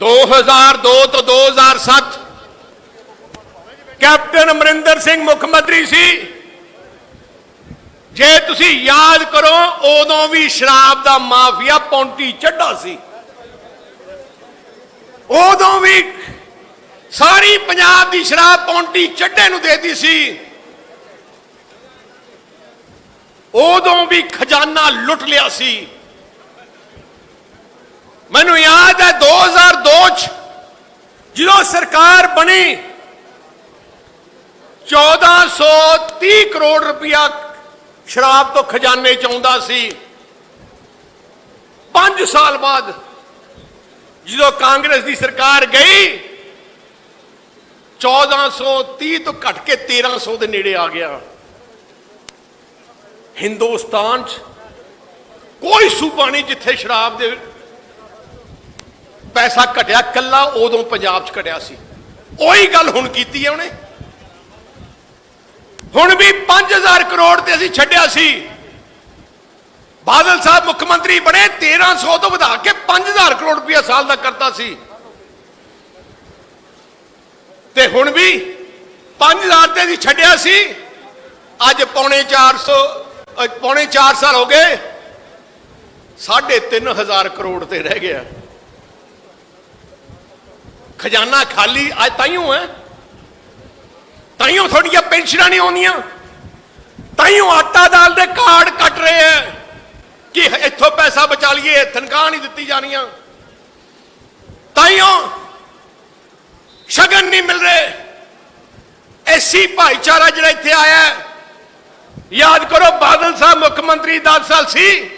2002 ਤੋਂ 2007 ਕੈਪਟਨ ਅਮਰਿੰਦਰ ਸਿੰਘ ਮੁੱਖ ਮੰਤਰੀ ਸੀ। ਜੇ ਤੁਸੀਂ ਯਾਦ ਕਰੋ, ਉਦੋਂ ਵੀ ਸ਼ਰਾਬ ਦਾ ਮਾਫੀਆ ਪੌਂਟੀ ਚੱਡਾ ਸੀ। ਉਦੋਂ ਵੀ ਸਾਰੀ ਪੰਜਾਬ ਦੀ ਸ਼ਰਾਬ ਪੌਂਟੀ ਚੱਡੇ ਨੂੰ ਦੇਦੀ ਸੀ। ਉਦੋਂ ਵੀ ਖਜ਼ਾਨਾ ਲੁੱਟ ਲਿਆ ਸੀ। ਮੈਨੂੰ ਜਦੋਂ ਸਰਕਾਰ ਬਣੀ 1430 ਕਰੋੜ ਰੁਪਇਆ ਸ਼ਰਾਬ ਤੋਂ ਖਜ਼ਾਨੇ ਚ ਆਉਂਦਾ ਸੀ 5 ਸਾਲ ਬਾਅਦ ਜਦੋਂ ਕਾਂਗਰਸ ਦੀ ਸਰਕਾਰ ਗਈ 1430 ਤੋਂ ਘਟ ਕੇ 1300 ਦੇ ਨੇੜੇ ਆ ਗਿਆ ਹਿੰਦੁਸਤਾਨ ਚ ਕੋਈ ਸੂਬਾ ਨਹੀਂ ਜਿੱਥੇ ਸ਼ਰਾਬ ਦੇ ਪੈਸਾ ਘਟਿਆ ਕੱਲਾ ਉਦੋਂ ਪੰਜਾਬ 'ਚ ਘਟਿਆ ਸੀ। ਉਹੀ ਗੱਲ ਹੁਣ ਕੀਤੀ ਹੈ ਉਹਨੇ। ਹੁਣ ਵੀ 5000 ਕਰੋੜ ਤੇ ਅਸੀਂ ਛੱਡਿਆ ਸੀ। ਬਾਦਲ ਸਾਹਿਬ ਮੁੱਖ ਮੰਤਰੀ ਬਣੇ 1300 ਤੋਂ ਵਧਾ ਕੇ 5000 ਕਰੋੜ ਰੁਪਇਆ ਸਾਲ ਦਾ ਕਰਤਾ ਸੀ। ਤੇ ਹੁਣ ਵੀ 5000 ਤੇ ਅਸੀਂ ਛੱਡਿਆ ਸੀ। ਅੱਜ ਪੌਣੇ 400 ਅ, ਪੌਣੇ 4 ਸਾਲ ਹੋ ਗਏ। 3500 ਕਰੋੜ ਤੇ ਰਹਿ ਗਿਆ। ਖਜ਼ਾਨਾ ਖਾਲੀ, ਅੱਜ ਤਾਈਓ ਹੈ। ਤਾਈਓ ਤੁਹਾਡੀਆਂ ਪੈਨਸ਼ਨਾਂ ਨਹੀਂ ਆਉਂਦੀਆਂ। ਤਾਈਓ ਆਟਾ ਦਾਲ ਦੇ ਕਾਰਡ ਕੱਟ ਰਹੇ ਐ ਕਿ ਇੱਥੋਂ ਪੈਸਾ ਬਚਾ ਲਈਏ, ਤਨਖਾਹ ਨਹੀਂ ਦਿੱਤੀ ਜਾਣੀਆਂ। ਤਾਈਓ, ਸ਼ਗਨ ਨਹੀਂ ਮਿਲ ਰਹੇ। ਐਸੀ ਭਾਈਚਾਰਾ ਜਿਹੜਾ ਇੱਥੇ ਆਇਆ ਯਾਦ ਕਰੋ ਬਾਦਲ ਸਾਹਿਬ ਮੁੱਖ ਮੰਤਰੀ 10 ਸਾਲ ਸੀ।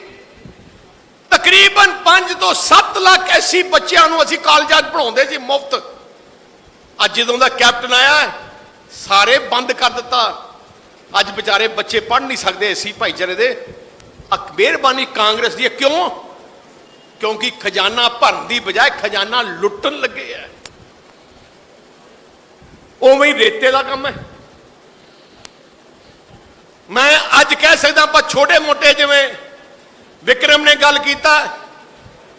ਤਕਰੀਬਨ 5 ਤੋਂ 7 ਲੱਖ ਐਸੀ ਬੱਚਿਆਂ ਨੂੰ ਅਸੀਂ ਕਾਲਜਾਂ 'ਚ ਪੜਾਉਂਦੇ ਸੀ, ਮੁਫਤ। ਅੱਜ ਜਦੋਂ ਦਾ ਕੈਪਟਨ ਆਇਆ, ਸਾਰੇ ਬੰਦ ਕਰ ਦਿੱਤਾ। ਅੱਜ ਵਿਚਾਰੇ ਬੱਚੇ ਪੜ੍ਹ ਨਹੀਂ ਸਕਦੇ ਐਸੀ ਭਾਈਚਾਰੇ ਦੇ। ਅਕ ਮਿਹਰਬਾਨੀ ਕਾਂਗਰਸ ਦੀ। ਹੈ। ਕਿਉਂ? ਕਿਉਂਕਿ ਖਜ਼ਾਨਾ ਭਰਨ ਦੀ ਬਜਾਏ ਖਜ਼ਾਨਾ ਲੁੱਟਣ ਲੱਗੇ ਆ ਉਵੇਂ ਹੀ ਰੇਤੇ ਦਾ ਕੰਮ ਹੈ ਮੈਂ ਅੱਜ ਕਹਿ ਸਕਦਾ ਆਪਾਂ ਛੋਟੇ ਮੋਟੇ ਜਿਵੇਂ ਵਿਕਰਮ ਨੇ ਗੱਲ ਕੀਤਾ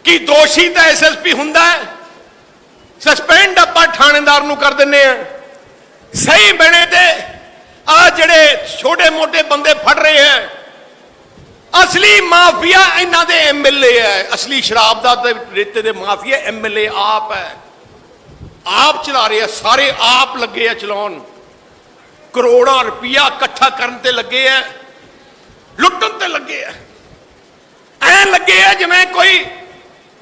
ਕਿ ਦੋਸ਼ੀ ਤਾਂ ਐਸਐਸਪੀ ਹੁੰਦਾ ਹੈ। ਸਸਪੈਂਡ ਆਪਾਂ ਥਾਣੇਦਾਰ ਨੂੰ ਕਰ ਦਿੰਨੇ ਆ। ਸਹੀ ਬਣੇ ਤੇ ਆ ਜਿਹੜੇ ਛੋਟੇ ਮੋਟੇ ਬੰਦੇ ਫੜ ਰਹੇ ਹੈ ਅਸਲੀ ਮਾਫੀਆ ਇਹਨਾਂ ਦੇ ਐਮਐਲਏ ਹੈ। ਅਸਲੀ ਸ਼ਰਾਬ ਦਾ ਤੇ ਰੇਤੇ ਦੇ ਮਾਫੀਆ ਐਮਐਲਏ ਆਪ ਹੈ। ਆਪ ਚਲਾ ਰਹੇ ਆ, ਸਾਰੇ ਆਪ ਲੱਗੇ ਆ ਚਲਾਉਣ। ਕਰੋੜਾਂ ਰੁਪਇਆ ਇਕੱਠਾ ਕਰਨ ਤੇ ਲੱਗੇ ਆ, ਲੁੱਟਣ ਤੇ ਲੱਗੇ ਆ। ਐ ਲੱਗੇ ਆ ਜਿਵੇਂ ਕੋਈ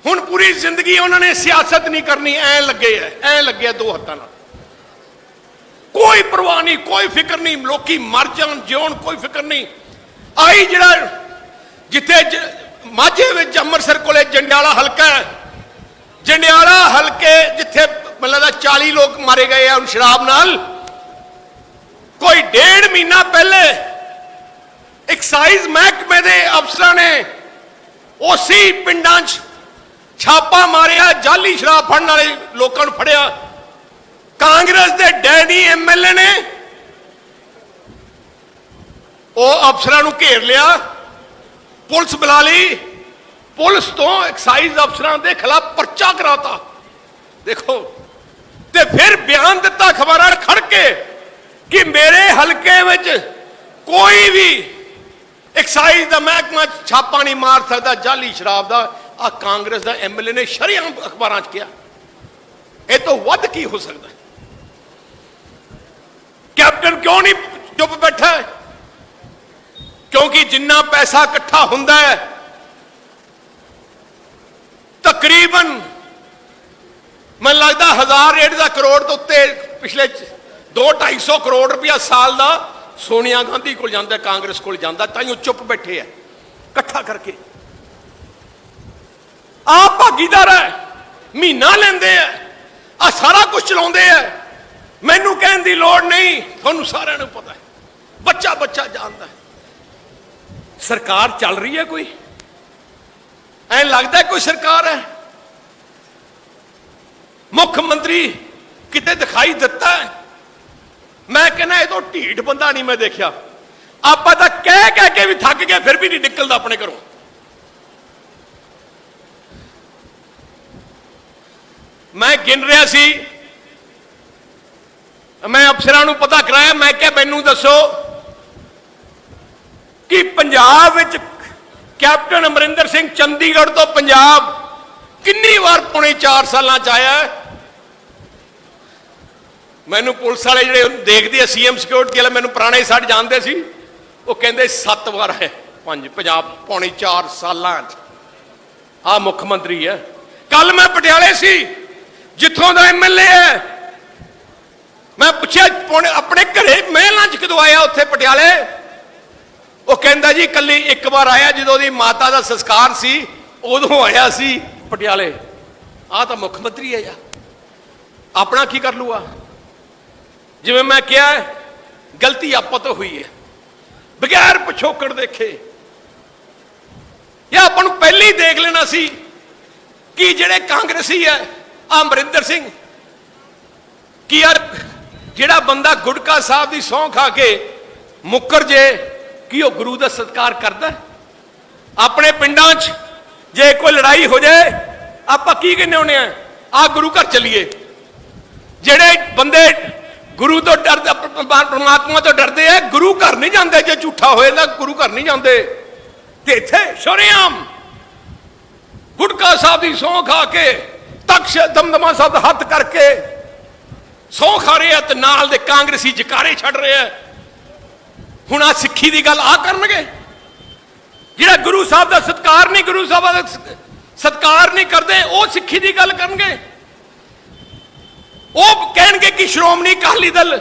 ਹੁਣ ਪੂਰੀ ਜ਼ਿੰਦਗੀ ਉਹਨਾਂ ਨੇ ਸਿਆਸਤ ਨਹੀਂ ਕਰਨੀ, ਐ ਲੱਗੇ ਆ, ਐ ਲੱਗੇ ਆ ਦੋ ਹੱਥਾਂ ਨਾਲ। ਕੋਈ ਪਰਵਾਹ ਨਹੀਂ, ਕੋਈ ਫਿਕਰ ਨਹੀਂ, ਲੋਕੀ ਮਰ ਜਾਣ, ਜਿਉਣ, ਕੋਈ ਫਿਕਰ ਨਹੀਂ। ਆਈ ਜਿਹੜਾ ਜਿੱਥੇ ਜ- ਮਾਝੇ ਵਿੱਚ ਅੰਮ੍ਰਿਤਸਰ ਕੋਲੇ ਜੰਡਿਆਲਾ ਹਲਕਾ ਹੈ। ਜੰਡਿਆਲਾ ਹਲਕੇ ਜਿੱਥੇ ਮਤਲਬ ਦਾ 40 ਲੋਕ ਮਾਰੇ ਗਏ ਆ ਹੁਣ ਸ਼ਰਾਬ ਨਾਲ। ਕੋਈ ਡੇਢ ਮਹੀਨਾ ਪਹਿਲੇ ਐਕਸਾਈਜ਼ ਮਹਿਕਮੇ ਦੇ ਅਫਸਰਾਂ ਨੇ ਉਸੇ ਪਿੰਡਾਂ 'ਚ ਛਾਪਾ ਮਾਰਿਆ, ਜਾਲੀ ਸ਼ਰਾਬ ਫੜਨ ਵਾਲੇ ਲੋਕਾਂ ਨੂੰ ਫੜਿਆ। ਕਾਂਗਰਸ ਦੇ ਡੈਡੀ ਐਮਐਲਏ ਨੇ ਉਹ ਅਫਸਰਾਂ ਨੂੰ ਘੇਰ ਲਿਆ। ਪੁਲਿਸ ਬੁਲਾ ਲਈ। ਪੁਲਿਸ ਤੋਂ ਐਕਸਾਈਜ਼ ਅਫਸਰਾਂ ਦੇ ਖਿਲਾਫ ਪਰਚਾ ਕਰਾਤਾ। ਦੇਖੋ, ਤੇ ਫਿਰ ਬਿਆਨ ਦਿੱਤਾ ਖਬਰਾਂ ਖੜ ਕੇ ਕਿ ਮੇਰੇ ਹਲਕੇ ਵਿੱਚ ਕੋਈ ਵੀ ਐਕਸਾਈਜ਼ ਦਾ ਮਹਿਕਮਾ ਛਾਪਾ ਨਹੀਂ ਮਾਰ ਸਕਦਾ, ਜਾਲੀ ਸ਼ਰਾਬ ਦਾ। ਆ ਕਾਂਗਰਸ ਦਾ ਐਮਐਲਏ ਨੇ ਸ਼ਰੀਆਮ ਅਖਬਾਰਾਂ 'ਚ ਕਿਹਾ। ਇਹ ਤੋਂ ਵੱਧ ਕੀ ਹੋ ਸਕਦਾ? ਕੈਪਟਨ ਕਿਉਂ ਨਹੀਂ ਚੁੱਪ ਬੈਠਾ? ਕਿਉਂਕਿ ਜਿੰਨਾ ਪੈਸਾ ਇਕੱਠਾ ਹੁੰਦਾ ਹੈ, ਤਕਰੀਬਨ ਮੈਨੂੰ ਲੱਗਦਾ ਹਜ਼ਾਰ ਰੇਟ ਦਾ ਕਰੋੜ ਤੋਂ ਉੱਤੇ ਪਿਛਲੇ 2 250 ਕਰੋੜ ਰੁਪਇਆ ਸਾਲ ਦਾ ਸੋਨੀਆ ਗਾਂਧੀ ਕੋਲ ਜਾਂਦਾ, ਕਾਂਗਰਸ ਕੋਲ ਜਾਂਦਾ ਤਾਂ ਹੀ ਉਹ ਚੁੱਪ ਬੈਠੇ ਆ ਇਕੱਠਾ ਕਰਕੇ। ਆਪ ਭਾਗੀਦਾਰ ਹੈ ਮਹੀਨਾ ਲੈਂਦੇ ਆ ਆ ਸਾਰਾ ਕੁਝ ਚਲਾਉਂਦੇ ਆ ਮੈਨੂੰ ਕਹਿਣ ਦੀ ਲੋੜ ਨਹੀਂ। ਤੁਹਾਨੂੰ ਸਾਰਿਆਂ ਨੂੰ ਪਤਾ ਹੈ ਬੱਚਾ ਬੱਚਾ ਜਾਣਦਾ ਸਰਕਾਰ ਚੱਲ ਰਹੀ ਹੈ ਕੋਈ? ਐ ਲੱਗਦਾ ਕੋਈ ਸਰਕਾਰ ਹੈ ਮੁੱਖ ਮੰਤਰੀ ਕਿਤੇ ਦਿਖਾਈ ਦਿੱਤਾ ਹੈ ਮੈਂ ਕਹਿੰਦਾ ਇਹ ਤੋਂ ਢੀਠ ਬੰਦਾ ਨਹੀਂ ਮੈਂ ਦੇਖਿਆ। ਆਪਾਂ ਤਾਂ ਕਹਿ ਕਹਿ ਕੇ ਵੀ ਥੱਕ ਗਏ, ਫਿਰ ਵੀ ਨਹੀਂ ਨਿਕਲਦਾ ਆਪਣੇ ਘਰੋਂ। ਮੈਂ ਗਿਣ ਰਿਹਾ ਸੀ। ਮੈਂ ਅਫਸਰਾਂ ਨੂੰ ਪਤਾ ਕਰਾਇਆ, ਮੈਂ ਕਿਹਾ ਮੈਨੂੰ ਦੱਸੋ ਕਿ ਪੰਜਾਬ ਵਿੱਚ ਕੈਪਟਨ ਅਮਰਿੰਦਰ ਸਿੰਘ ਚੰਡੀਗੜ੍ਹ ਤੋਂ ਪੰਜਾਬ ਕਿੰਨੀ ਵਾਰ ਪੌਣੇ 4 ਸਾਲਾਂ ਚ ਆਇਆ ਮੈਨੂੰ ਪੁਲਿਸ ਵਾਲੇ ਜਿਹੜੇ ਉਹਨੂੰ ਦੇਖਦੇ ਆ ਸੀਐਮ ਸਿਕਿਉਰਿਟੀ ਵਾਲੇ ਮੈਨੂੰ ਪੁਰਾਣੇ ਸਾਡ ਜਾਣਦੇ ਸੀ। ਉਹ ਕਹਿੰਦੇ ਸੱਤ ਵਾਰ ਹੈ, ਪੰਜ, ਪੰਜਾਬ ਪੌਣੇ 4 ਸਾਲਾਂ ਚ। ਆ ਮੁੱਖ ਮੰਤਰੀ ਹੈ। ਕੱਲ ਮੈਂ ਪਟਿਆਲੇ ਸੀ, ਜਿੱਥੋਂ ਦਾ ਐਮਐਲਏ ਹੈ। ਮੈਂ ਪੁੱਛਿਆ, ਪੌਣੇ- ਆਪਣੇ ਘਰੇ ਮਹਿਲਾਂ ਚ ਕਦੋਂ ਆਇਆ ਉੱਥੇ ਪਟਿਆਲੇ? ਉਹ ਕਹਿੰਦਾ ਜੀ ਕੱਲੀ ਇੱਕ ਵਾਰ ਆਇਆ, ਜਦੋਂ ਉਹਦੀ ਮਾਤਾ ਦਾ ਸੰਸਕਾਰ ਸੀ, ਉਦੋਂ ਆਇਆ ਸੀ ਪਟਿਆਲੇ। ਆ ਤਾਂ ਮੁੱਖ ਮੰਤਰੀ ਹੈ ਯਾਰ। ਆਪਣਾ ਕੀ ਕਰ ਲੂਗਾ? ਜਿਵੇਂ ਮੈਂ ਕਿਹਾ, ਗਲਤੀ ਆਪਾਂ ਤੋਂ ਹੋਈ ਹੈ। ਬਗੈਰ ਪਿਛੋਕੜ ਦੇਖੇ। ਇਹ ਆਪਾਂ ਨੂੰ ਪਹਿਲੇ ਹੀ ਦੇਖ ਲੈਣਾ ਸੀ ਕਿ ਜਿਹੜੇ ਕਾਂਗਰਸੀ ਹੈ, ਆਹ ਅਮਰਿੰਦਰ ਸਿੰਘ, ਕਿ ਯਾਰ ਜਿਹੜਾ ਬੰਦਾ ਗੁਟਕਾ ਸਾਹਿਬ ਦੀ ਸਹੁੰ ਖਾ ਕੇ ਮੁੱਕਰ ਜੇ, ਕਿ ਉਹ ਗੁਰੂ ਦਾ ਸਤਿਕਾਰ ਕਰਦਾ? ਆਪਣੇ ਪਿੰਡਾਂ 'ਚ ਜੇ ਕੋਈ ਲੜਾਈ ਹੋ ਜਾਏ, ਆਪਾਂ ਕੀ ਕਹਿੰਦੇ ਹੁੰਦੇ ਆ? ਆ ਗੁਰੂ ਘਰ ਚਲੀਏ। ਜਿਹੜੇ ਬੰਦੇ ਗੁਰੂ ਤੋਂ ਡਰਦੇ ਪਰਮਾਤਮਾ ਤੋਂ ਡਰਦੇ ਆ ਗੁਰੂ ਘਰ ਨਹੀਂ ਜਾਂਦੇ ਜੇ ਝੂਠਾ ਹੋਏ ਤਾਂ ਗੁਰੂ ਘਰ ਨਹੀਂ ਜਾਂਦੇ। ਤੇ ਇੱਥੇ ਸ਼ਰੇਆਮ ਗੁਟਕਾ ਸਾਹਿਬ ਦੀ ਸਹੁੰ ਖਾ ਕੇ, ਤਖਸ਼ ਦਮਦਮਾ ਸਾਹਿਬ ਦਾ ਹੱਥ ਕਰਕੇ ਸਹੁੰ ਖਾ ਰਹੇ ਆ ਤੇ ਨਾਲ ਦੇ ਕਾਂਗਰਸੀ ਜਕਾਰੇ ਛੱਡ ਰਹੇ ਆ। ਹੁਣ ਆ ਸਿੱਖੀ ਦੀ ਗੱਲ ਆ ਕਰਨਗੇ। ਜਿਹੜਾ ਗੁਰੂ ਸਾਹਿਬ ਦਾ ਸਤਕਾਰ ਨਹੀਂ, ਗੁਰੂ ਸਾਹਿਬ ਦਾ ਸ- ਸਤਕਾਰ ਨਹੀਂ ਕਰਦੇ, ਉਹ ਸਿੱਖੀ ਦੀ ਗੱਲ ਕਰਨਗੇ। ਉਹ ਕਹਿਣਗੇ ਕਿ ਸ਼੍ਰੋਮਣੀ ਅਕਾਲੀ ਦਲ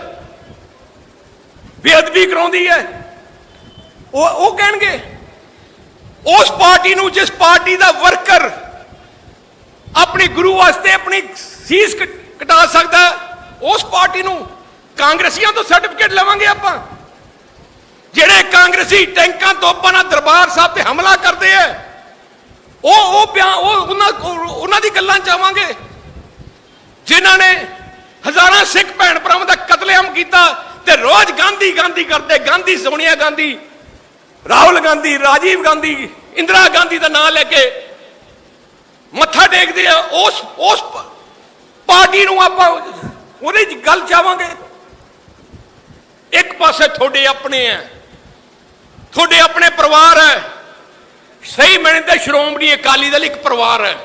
ਬੇਅਦਬੀ ਕਰਾਉਂਦੀ ਹੈ। ਉਹ ਉਹ ਕਹਿਣਗੇ, ਉਸ ਪਾਰਟੀ ਨੂੰ ਜਿਸ ਪਾਰਟੀ ਦਾ ਵਰਕਰ ਆਪਣੀ ਗੁਰੂ ਵਾਸਤੇ ਆਪਣੀ ਸੀਸ ਕਟਾ ਸਕਦਾ, ਉਸ ਪਾਰਟੀ ਨੂੰ ਕਾਂਗਰਸੀਆਂ ਤੋਂ ਸਰਟੀਫਿਕੇਟ ਲਵਾਂਗੇ ਆਪਾਂ। ਜਿਹੜੇ ਕਾਂਗਰਸੀ ਟੈਂਕਾਂ ਤੋਪਾਂ ਨਾਲ ਦਰਬਾਰ ਸਾਹਿਬ ਤੇ ਹਮਲਾ ਕਰਦੇ ਆ, ਉਹ ਉਹ ਬਿਆਨ ਉਹ ਉਹਨਾਂ ਉਹਨਾਂ ਦੀ ਗੱਲਾਂ ਚ ਆਵਾਂਗੇ। ਜਿਨ੍ਹਾਂ ਨੇ ਹਜ਼ਾਰਾਂ ਸਿੱਖ ਭੈਣ ਭਰਾਵਾਂ ਦਾ ਕਤਲੇਆਮ ਕੀਤਾ ਤੇ ਰੋਜ਼ ਗਾਂਧੀ ਗਾਂਧੀ ਕਰਦੇ, ਗਾਂਧੀ ਸੋਨੀਆ ਗਾਂਧੀ, ਰਾਹੁਲ ਗਾਂਧੀ, ਰਾਜੀਵ ਗਾਂਧੀ, ਇੰਦਰਾ ਗਾਂਧੀ ਦਾ ਨਾਮ ਲੈ ਕੇ ਮੱਥਾ ਟੇਕਦੇ ਆ, ਉਸ ਉਸ ਪਾਰਟੀ ਨੂੰ ਆਪਾਂ ਉਹਦੇ ਚ ਗੱਲ ਚਾਵਾਂਗੇ। ਇੱਕ ਪਾਸੇ ਤੁਹਾਡੇ ਆਪਣੇ ਆ ਤੁਹਾਡੇ ਆਪਣੇ ਪਰਿਵਾਰ ਹੈ ਸਹੀ ਮੈਨੇ ਤੇ ਸ਼੍ਰੋਮਣੀ ਅਕਾਲੀ ਦਲ ਇੱਕ ਪਰਿਵਾਰ ਹੈ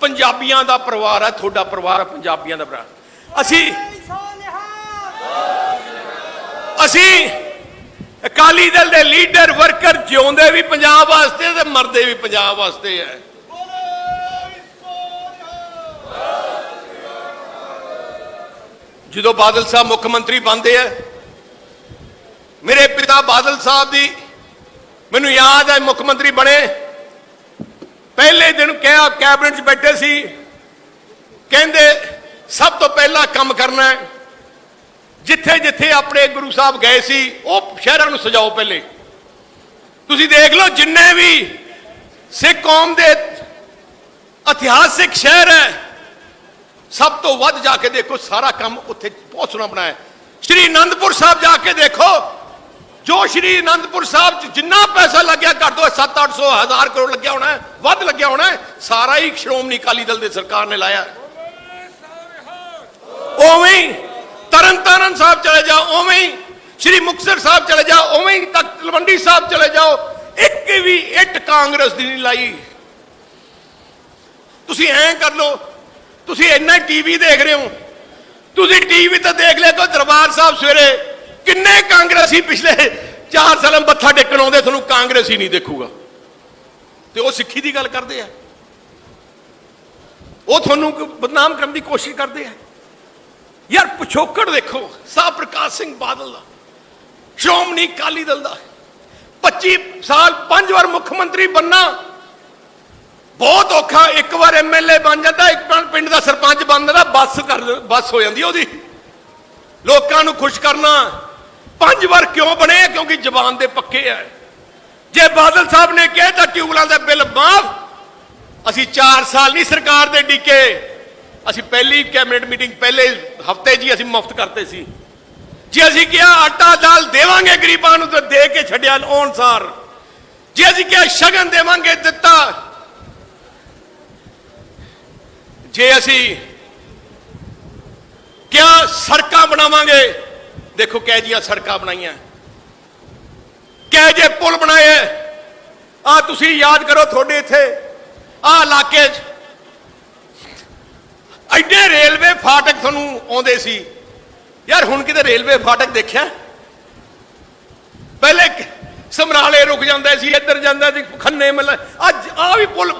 ਪੰਜਾਬੀਆਂ ਦਾ ਪਰਿਵਾਰ ਹੈ ਤੁਹਾਡਾ ਪਰਿਵਾਰ ਹੈ ਪੰਜਾਬੀਆਂ ਦਾ ਪਰਿਵਾਰ। ਅਸੀਂ ਅਸੀਂ ਅਕਾਲੀ ਦਲ ਦੇ ਲੀਡਰ ਵਰਕਰ ਜਿਉਂਦੇ ਵੀ ਪੰਜਾਬ ਵਾਸਤੇ ਤੇ ਮਰਦੇ ਵੀ ਪੰਜਾਬ ਵਾਸਤੇ ਹੈ ਜਦੋਂ ਬਾਦਲ ਸਾਹਿਬ ਮੁੱਖ ਮੰਤਰੀ ਬਣਦੇ ਆ ਮੇਰੇ ਪਿਤਾ ਬਾਦਲ ਸਾਹਿਬ ਦੀ ਮੈਨੂੰ ਯਾਦ ਹੈ ਮੁੱਖ ਮੰਤਰੀ ਬਣੇ। ਪਹਿਲੇ ਦਿਨ ਕਿਹਾ, ਕੈਬਨਿਟ 'ਚ ਬੈਠੇ ਸੀ। ਕਹਿੰਦੇ ਸਭ ਤੋਂ ਪਹਿਲਾਂ ਕੰਮ ਕਰਨਾ ਹੈ। ਜਿੱਥੇ ਜਿੱਥੇ ਆਪਣੇ ਗੁਰੂ ਸਾਹਿਬ ਗਏ ਸੀ, ਉਹ ਸ਼ਹਿਰਾਂ ਨੂੰ ਸਜਾਓ ਪਹਿਲੇ। ਤੁਸੀਂ ਦੇਖ ਲਓ, ਜਿੰਨੇ ਵੀ ਸਿੱਖ ਕੌਮ ਦੇ ਇਤਿਹਾਸਿਕ ਸ਼ਹਿਰ ਹੈ, ਸਭ ਤੋਂ ਵੱਧ ਜਾ ਕੇ ਦੇਖੋ, ਸਾਰਾ ਕੰਮ ਉੱਥੇ ਬਹੁਤ ਸੋਹਣਾ ਬਣਾਇਆ ਸ਼੍ਰੀ ਅਨੰਦਪੁਰ ਸਾਹਿਬ ਜਾ ਕੇ ਦੇਖੋ, ਜੋ ਸ਼੍ਰੀ ਅਨੰਦਪੁਰ ਸਾਹਿਬ ਚ ਜਿੰਨਾ ਪੈਸਾ ਲੱਗਿਆ, ਘੱਟ ਤੋਂ 7-800 ਹਜ਼ਾਰ ਕਰੋੜ ਲੱਗਿਆ ਹੋਣਾ ਵੱਧ ਲੱਗਿਆ ਹੋਣਾ ਸਾਰਾ ਹੀ ਸ਼੍ਰੋਮਣੀ ਅਕਾਲੀ ਦਲ ਦੇ ਸਰਕਾਰ ਨੇ ਲਾਇਆ ਉਵੇਂ ਹੀ ਤਰਨ ਤਾਰਨ ਸਾਹਿਬ ਚਲੇ ਜਾਓ, ਉਵੇਂ ਹੀ ਸ਼੍ਰੀ ਮੁਕਤਸਰ ਸਾਹਿਬ ਚਲੇ ਜਾਓ, ਉਵੇਂ ਹੀ ਤਖਤ ਤਲਵੰਡੀ ਸਾਹਿਬ ਚਲੇ ਜਾਓ। ਇੱਕ ਵੀ ਇੱਟ ਕਾਂਗਰਸ ਦੀ ਨਹੀਂ ਲਾਈ। ਤੁਸੀਂ ਐਂ ਕਰ ਲਓ, ਤੁਸੀਂ ਇੰਨਾ ਟੀਵੀ ਦੇਖ ਰਹੇ ਹੋ, ਤੁਸੀਂ ਟੀਵੀ ਤੇ ਦੇਖ ਲਿਆ ਕੋ ਦਰਬਾਰ ਸਾਹਿਬ ਸਵੇਰੇ। ਕਿੰਨੇ ਕਾਂਗਰਸੀ ਪਿਛਲੇ 4 ਸਾਲਾਂ ਮੱਥਾ ਟੇਕਣ ਆਉਂਦੇ, ਤੁਹਾਨੂੰ ਕਾਂਗਰਸੀ ਨਹੀਂ ਦੇਖੂਗਾ। ਤੇ ਉਹ ਸਿੱਖੀ ਦੀ ਗੱਲ ਕਰਦੇ ਆ। ਉਹ ਤੁਹਾਨੂੰ ਬਦਨਾਮ ਕਰਨ ਦੀ ਕੋਸ਼ਿਸ਼ ਕਰਦੇ ਆ। ਯਾਰ ਪਿਛੋਕੜ ਦੇਖੋ, ਸਾਹ ਪ੍ਰਕਾਸ਼ ਸਿੰਘ ਬਾਦਲ ਦਾ, ਸ਼੍ਰੋਮਣੀ ਅਕਾਲੀ ਦਲ ਦਾ। 25 ਸਾਲ ਪੰਜ ਵਾਰ ਮੁੱਖ ਮੰਤਰੀ ਬੰਨਾ। ਬਹੁਤ ਔਖਾ, ਇੱਕ ਵਾਰ ਐਮਐਲਏ ਬਣ ਜਾਂਦਾ, ਇੱਕ ਪਿੰਡ ਦਾ ਸਰਪੰਚ ਬਣ ਜਾਂਦਾ, ਬੱਸ ਕਰ, ਬੱਸ ਹੋ ਜਾਂਦੀ ਉਹਦੀ। ਲੋਕਾਂ ਨੂੰ ਖੁਸ਼ ਕਰਨਾ। ਪੰਜ ਵਾਰ ਕਿਉਂ ਬਣੇ? ਕਿਉਂਕਿ ਜ਼ਬਾਨ ਦੇ ਪੱਕੇ ਆ। ਜੇ ਬਾਦਲ ਸਾਹਿਬ ਨੇ ਕਿਹਾ ਤਾਂ ਟਿਊਬਲਾਂ ਦਾ ਬਿੱਲ ਮਾਫ। ਅਸੀਂ 4 ਸਾਲ ਨਹੀਂ ਸਰਕਾਰ ਦੇ ਡਿੱਕੇ। ਅਸੀਂ ਪਹਿਲੀ ਕੈਬਨਿਟ ਮੀਟਿੰਗ ਪਹਿਲੇ ਹਫ਼ਤੇ ਜੀ ਅਸੀਂ ਮੁਫਤ ਕਰਤੇ ਸੀ ਜੇ ਅਸੀਂ ਕਿਹਾ ਆਟਾ ਦਾਲ ਦੇਵਾਂਗੇ ਗਰੀਬਾਂ ਨੂੰ ਤਾਂ ਦੇ ਕੇ ਛੱਡਿਆ ਅਨਸਾਰ ਜੇ ਅਸੀਂ ਕਿਹਾ ਸ਼ਗਨ ਦੇਵਾਂਗੇ ਦਿੱਤਾ ਜੇ ਅਸੀਂ ਕਿਆ ਸੜਕਾਂ ਬਣਾਵਾਂਗੇ ਦੇਖੋ ਕਹਿ ਜੀਆਂ ਸੜਕਾਂ ਬਣਾਈਆਂ ਕਹਿ ਜੇ ਪੁਲ ਬਣਾਏ ਆ ਤੁਸੀਂ ਯਾਦ ਕਰੋ ਤੁਹਾਡੇ ਇੱਥੇ ਆ ਇਲਾਕੇ 'ਚ ਐਡੇ ਰੇਲਵੇ ਫਾਟਕ ਤੁਹਾਨੂੰ ਆਉਂਦੇ ਸੀ। ਯਾਰ ਹੁਣ ਕਿਤੇ ਰੇਲਵੇ ਫਾਟਕ ਦੇਖਿਆ? ਪਹਿਲੇ ਸਮਰਾਲੇ ਰੁਕ ਜਾਂਦਾ ਸੀ, ਇੱਧਰ ਜਾਂਦਾ ਸੀ, ਖੰਨੇ ਮੱਲ। ਅੱਜ ਆ ਵੀ ਪੁਲ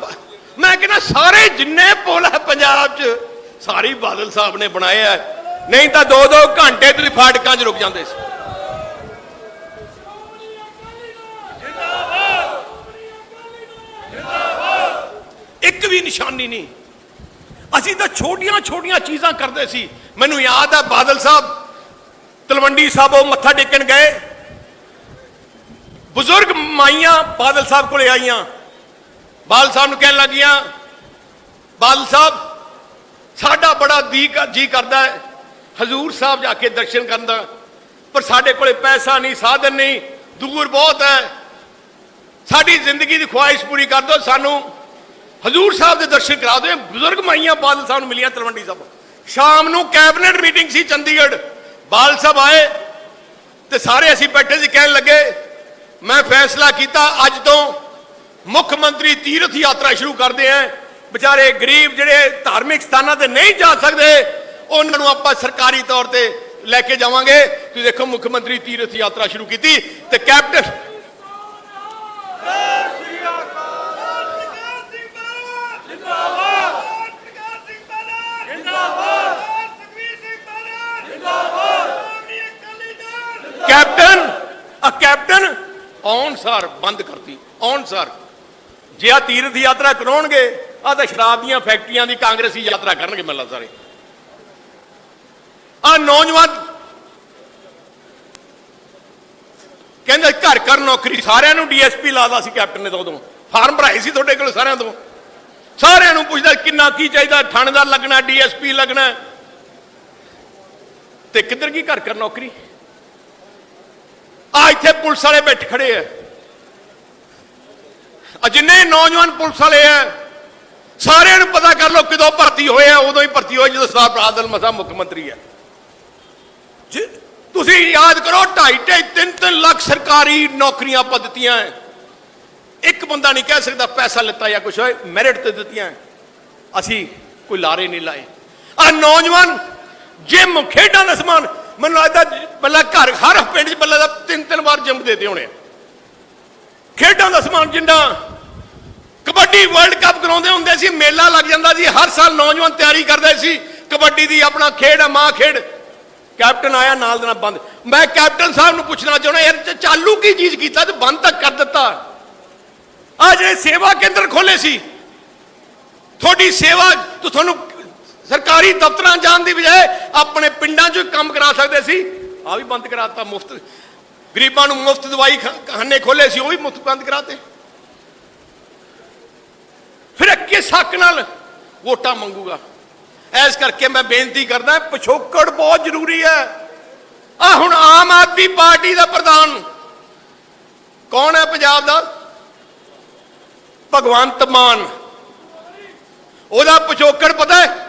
ਮੈਂ ਕਹਿੰਦਾ ਸਾਰੇ ਜਿੰਨੇ ਪੁਲ ਹੈ ਪੰਜਾਬ 'ਚ, ਸਾਰੇ ਬਾਦਲ ਸਾਹਿਬ ਨੇ ਬਣਾਏ ਆ। ਨਹੀਂ ਤਾਂ ਦੋ ਦੋ ਘੰਟੇ ਤੁਸੀਂ ਫਾਟਕਾਂ 'ਚ ਰੁਕ ਜਾਂਦੇ ਸੀ। ਇੱਕ ਵੀ ਨਿਸ਼ਾਨੀ ਨਹੀਂ। ਅਸੀਂ ਤਾਂ ਛੋਟੀਆਂ ਛੋਟੀਆਂ ਚੀਜ਼ਾਂ ਕਰਦੇ ਸੀ। ਮੈਨੂੰ ਯਾਦ ਆ, ਬਾਦਲ ਸਾਹਿਬ, ਤਲਵੰਡੀ ਸਾਹਿਬ ਉਹ ਮੱਥਾ ਟੇਕਣ ਗਏ। ਬਜ਼ੁਰਗ ਮਾਈਆਂ ਬਾਦਲ ਸਾਹਿਬ ਕੋਲੇ ਆਈਆਂ। ਬਾਦਲ ਸਾਹਿਬ ਨੂੰ ਕਹਿਣ ਲੱਗੀਆਂ, ਬਾਦਲ ਸਾਹਿਬ, ਸਾਡਾ ਬੜਾ ਦੀ ਜੀ ਕਰਦਾ ਹੈ। ਹਜ਼ੂਰ ਸਾਹਿਬ ਜਾ ਕੇ ਦਰਸ਼ਨ ਕਰਨ ਦਾ। ਪਰ ਸਾਡੇ ਕੋਲੇ ਪੈਸਾ ਨਹੀਂ, ਸਾਧਨ ਨਹੀਂ, ਦੂਰ ਬਹੁਤ ਹੈ। ਸਾਡੀ ਜ਼ਿੰਦਗੀ ਦੀ ਖੁਆਇਸ਼ ਪੂਰੀ ਕਰ ਦਿਓ ਸਾਨੂੰ। ਹਜ਼ੂਰ ਸਾਹਿਬ ਦੇ ਦਰਸ਼ਨ ਕਰਾ ਦਿਓ ਬਜ਼ੁਰਗ ਮਾਈਆਂ ਬਾਦਲ ਸਾਹਿਬ ਨੂੰ ਮਿਲੀਆਂ ਤਲਵੰਡੀ ਸਾਹਿਬ। ਸ਼ਾਮ ਨੂੰ ਕੈਬਨਿਟ ਮੀਟਿੰਗ ਸੀ ਚੰਡੀਗੜ੍ਹ। ਬਾਦਲ ਸਾਹਿਬ ਆਏ ਤੇ ਸਾਰੇ ਅਸੀਂ ਬੈਠੇ ਸੀ, ਕਹਿਣ ਲੱਗੇ, ਮੈਂ ਫੈਸਲਾ ਕੀਤਾ, ਅੱਜ ਤੋਂ ਮੁੱਖ ਮੰਤਰੀ ਤੀਰਥ ਯਾਤਰਾ ਸ਼ੁਰੂ ਕਰਦੇ ਆਂ। ਵਿਚਾਰੇ ਗਰੀਬ ਜਿਹੜੇ ਧਾਰਮਿਕ ਸਥਾਨਾਂ ਤੇ ਨਹੀਂ ਜਾ ਸਕਦੇ, ਉਹਨਾਂ ਨੂੰ ਆਪਾਂ ਸਰਕਾਰੀ ਤੌਰ ਤੇ ਲੈ ਕੇ ਜਾਵਾਂਗੇ। ਤੁਸੀਂ ਦੇਖੋ, ਮੁੱਖ ਮੰਤਰੀ ਤੀਰਥ ਯਾਤਰਾ ਸ਼ੁਰੂ ਕੀਤੀ ਤੇ ਕੈਪਟਨ ਆ ਕੈਪਟਨ ਔਨ ਸਾਰ ਬੰਦ ਕਰਤੀ ਔਨ ਸਾਰ। ਜੇ ਆ ਤੀਰਥ ਯਾਤਰਾ ਕਰਾਉਣਗੇ, ਆ ਤਾਂ ਸ਼ਰਾਬ ਦੀਆਂ ਫੈਕਟਰੀਆਂ ਦੀ ਕਾਂਗਰਸੀ ਯਾਤਰਾ ਕਰਨਗੇ ਮੱਲਾ ਸਾਰੇ। ਆ ਨੌਜਵਾਨ ਕਹਿੰਦੇ ਘਰ ਘਰ ਨੌਕਰੀ, ਸਾਰਿਆਂ ਨੂੰ ਡੀਐਸਪੀ ਲਾਦਾ ਸੀ ਕੈਪਟਨ ਨੇ ਤਾਂ ਉਦੋਂ। ਫਾਰਮ ਭਰਾਏ ਸੀ ਤੁਹਾਡੇ ਕੋਲ ਸਾਰਿਆਂ ਤੋਂ। ਸਾਰਿਆਂ ਨੂੰ ਪੁੱਛਦਾ ਕਿੰਨਾ ਕੀ ਚਾਹੀਦਾ, ਥਾਣੇਦਾਰ ਲੱਗਣਾ, ਡੀਐਸਪੀ ਲੱਗਣਾ। ਤੇ ਕਿੱਧਰ ਕੀ ਘਰ ਘਰ ਨੌਕਰੀ? ਆ ਇੱਥੇ ਪੁਲਿਸ ਵਾਲੇ ਬੈਠ ਖੜੇ ਆ ਆ ਜਿੰਨੇ ਨੌਜਵਾਨ ਪੁਲਿਸ ਵਾਲੇ ਆ ਸਾਰਿਆਂ ਨੂੰ ਪਤਾ ਕਰ ਲਓ ਕਦੋਂ ਭਰਤੀ ਹੋਏ ਆ ਉਦੋਂ ਹੀ ਭਰਤੀ ਹੋਏ ਜਦੋਂ ਸਰਦਾਰ ਬਾਦਲ ਮਸਾ ਮੁੱਖ ਮੰਤਰੀ ਆ ਜੇ ਤੁਸੀਂ ਯਾਦ ਕਰੋ 2.5 3 3 ਲੱਖ ਸਰਕਾਰੀ ਨੌਕਰੀਆਂ ਆਪਾਂ ਦਿੱਤੀਆਂ ਹੈ ਇੱਕ ਬੰਦਾ ਨਹੀਂ ਕਹਿ ਸਕਦਾ ਪੈਸਾ ਲਿੱਤਾ ਜਾਂ ਕੁਝ ਹੋਏ ਮੈਰਿਟ ਤੇ ਦਿੱਤੀਆਂ ਹੈ। ਅਸੀਂ ਕੋਈ ਲਾਰੇ ਨਹੀਂ ਲਾਏ ਆ ਨੌਜਵਾਨ ਜਿਮ ਖੇਡਾਂ ਦਾ ਸਮਾਨ ਮੈਨੂੰ ਲੱਗਦਾ ਬੱਲਾ ਘਰ, ਹਰ ਪਿੰਡ 'ਚ ਬੱਲਾ ਦਾ ਤਿੰਨ ਤਿੰਨ ਵਾਰ ਜਿਮ ਦੇਤੇ ਹੋਣੇ ਖੇਡਾਂ ਦਾ ਸਮਾਨ ਜਿੰਨਾ ਕਬੱਡੀ ਵਰਲਡ ਕੱਪ ਕਰਾਉਂਦੇ ਹੁੰਦੇ ਸੀ, ਮੇਲਾ ਲੱਗ ਜਾਂਦਾ ਸੀ, ਹਰ ਸਾਲ ਨੌਜਵਾਨ ਤਿਆਰੀ ਕਰਦੇ ਸੀ, ਕਬੱਡੀ ਦੀ ਆਪਣਾ ਖੇਡ ਆ ਮਾਂ ਖੇਡ। ਕੈਪਟਨ ਆਇਆ ਨਾਲ ਦੇ ਨਾਲ ਬੰਦ। ਮੈਂ ਕੈਪਟਨ ਸਾਹਿਬ ਨੂੰ ਪੁੱਛਣਾ ਚਾਹੁੰਦਾ ਯਾਰ ਚਾਲੂ ਕੀ ਚੀਜ਼ ਕੀਤਾ ਤੇ ਬੰਦ ਤੱਕ ਕਰ ਦਿੱਤਾ। ਆ ਜਿਹੜੇ ਸੇਵਾ ਕੇਂਦਰ ਖੋਲੇ ਸੀ, ਤੁਹਾਡੀ ਸੇਵਾ, ਤੁ- ਤੁਹਾਨੂੰ ਸਰਕਾਰੀ ਦਫ਼ਤਰਾਂ ਜਾਣ ਦੀ ਬਜਾਏ ਆਪਣੇ ਪਿੰਡਾਂ 'ਚ ਕੰਮ ਕਰਾ ਸਕਦੇ ਸੀ। ਆ ਵੀ ਬੰਦ ਕਰਾਤਾ ਮੁਫਤ। ਗਰੀਬਾਂ ਨੂੰ ਮੁਫਤ ਦਵਾਈ ਖਾ- ਖਾਨੇ ਖੋਲੇ ਸੀ, ਉਹ ਵੀ ਮੁਫਤ ਬੰਦ ਕਰਾਤੇ। ਫਿਰ ਕਿਸ ਹੱਕ ਨਾਲ ਵੋਟਾਂ ਮੰਗੂਗਾ। ਐਸ ਕਰਕੇ ਮੈਂ ਬੇਨਤੀ ਕਰਦਾ, ਪਿਛੋਕੜ ਬਹੁਤ ਜ਼ਰੂਰੀ ਹੈ। ਆ ਹੁਣ ਆਮ ਆਦਮੀ ਪਾਰਟੀ ਦਾ ਪ੍ਰਧਾਨ ਕੌਣ ਹੈ ਪੰਜਾਬ ਦਾ? ਭਗਵੰਤ ਮਾਨ। ਉਹਦਾ ਪਿਛੋਕੜ ਪਤਾ ਹੈ?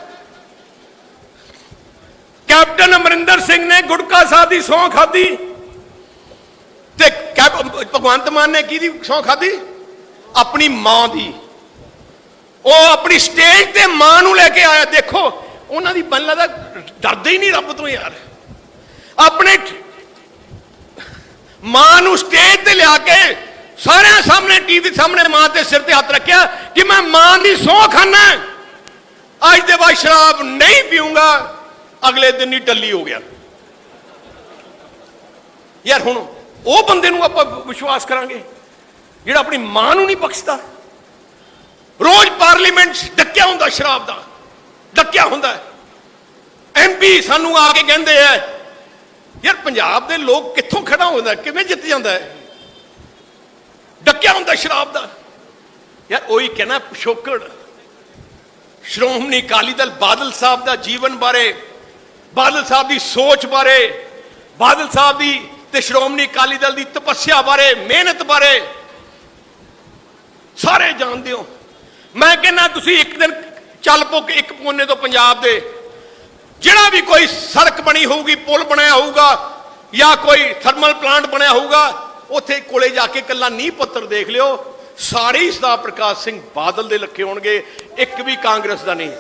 ਕੈਪਟਨ ਅਮਰਿੰਦਰ ਸਿੰਘ ਨੇ ਗੁਟਕਾ ਸਾਹਿਬ ਦੀ ਸੌਂ ਖਾਧੀ। ਤੇ ਕੈਪ- ਭਗਵੰਤ ਮਾਨ ਨੇ ਕਿਹਦੀ ਸੌਂ ਖਾਧੀ? ਆਪਣੀ ਮਾਂ ਦੀ। ਉਹ ਆਪਣੀ ਸਟੇਜ ਤੇ ਮਾਂ ਨੂੰ ਲੈ ਕੇ ਆਇਆ। ਦੇਖੋ, ਉਹਨਾਂ ਦੀ ਬੰਨ ਦਾ ਡਰਦੇ ਹੀ ਨਹੀਂ ਰੱਬ ਤੋਂ ਯਾਰ। ਆਪਣੇ ਮਾਂ ਨੂੰ ਸਟੇਜ ਤੇ ਲਿਆ ਕੇ ਸਾਰਿਆਂ ਸਾਹਮਣੇ ਟੀਵੀ ਸਾਹਮਣੇ ਮਾਂ ਦੇ ਸਿਰ ਤੇ ਹੱਥ ਰੱਖਿਆ ਕਿ ਮੈਂ ਮਾਂ ਦੀ ਸਹੁੰ ਖਾਨਾ। ਅੱਜ ਦੇ ਬਾਅਦ ਸ਼ਰਾਬ ਨਹੀਂ ਪੀਊਂਗਾ। ਅਗਲੇ ਦਿਨ ਹੀ ਟੱਲੀ ਹੋ ਗਿਆ। ਯਾਰ ਹੁਣ ਉਹ ਬੰਦੇ ਨੂੰ ਆਪਾਂ ਵਿਸ਼ਵਾਸ ਕਰਾਂਗੇ, ਜਿਹੜਾ ਆਪਣੀ ਮਾਂ ਨੂੰ ਨਹੀਂ ਬਖਸ਼ਦਾ। ਰੋਜ਼ ਪਾਰਲੀਮੈਂਟ ਡੱਕਿਆ ਹੁੰਦਾ ਸ਼ਰਾਬ ਦਾ, ਡੱਕਿਆ ਹੁੰਦਾ। ਐਮਪੀ ਸਾਨੂੰ ਆ ਕੇ ਕਹਿੰਦੇ ਆ, ਯਾਰ ਪੰਜਾਬ ਦੇ ਲੋਕ ਕਿੱਥੋਂ ਖੜਾ ਹੁੰਦਾ, ਕਿਵੇਂ ਜਿੱਤ ਜਾਂਦਾ ਹੈ? ਡੱਕਿਆ ਹੁੰਦਾ ਸ਼ਰਾਬ ਦਾ। ਯਾਰ ਉਹੀ ਕਹਿਣਾ ਪਿਛੋਕੜ। ਸ਼੍ਰੋਮਣੀ ਅਕਾਲੀ ਦਲ ਬਾਦਲ ਸਾਹਿਬ ਦਾ ਜੀਵਨ ਬਾਰੇ ਬਾਦਲ ਸਾਹਿਬ ਦੀ ਸੋਚ ਬਾਰੇ, ਬਾਦਲ ਸਾਹਿਬ ਦੀ ਤੇ ਸ਼੍ਰੋਮਣੀ ਅਕਾਲੀ ਦਲ ਦੀ ਤਪੱਸਿਆ ਬਾਰੇ, ਮਿਹਨਤ ਬਾਰੇ, ਸਾਰੇ ਜਾਣਦੇ ਹੋ। ਮੈਂ ਕਹਿੰਦਾ ਤੁਸੀਂ ਇੱਕ ਦਿਨ ਚੱਲ ਪੋ ਇੱਕ ਕੋਨੇ ਤੋਂ ਪੰਜਾਬ ਦੇ, ਜਿਹੜਾ ਵੀ ਕੋਈ ਸੜਕ ਬਣੀ ਹੋਊਗੀ, ਪੁਲ ਬਣਿਆ ਹੋਊਗਾ, ਜਾਂ ਕੋਈ ਥਰਮਲ ਪਲਾਂਟ ਬਣਿਆ ਹੋਊਗਾ, ਉੱਥੇ ਕੋਲੇ ਜਾ ਕੇ ਕੱਲਾ ਨੀਂਹ ਪੱਤਰ ਦੇਖ ਲਿਓ। ਸਾਰੇ ਹੀ ਸਰਦਾਰ ਪ੍ਰਕਾਸ਼ ਸਿੰਘ ਬਾਦਲ ਦੇ ਲੱਖੇ ਹੋਣਗੇ, ਇੱਕ ਵੀ ਕਾਂਗਰਸ ਦਾ ਨਹੀਂ।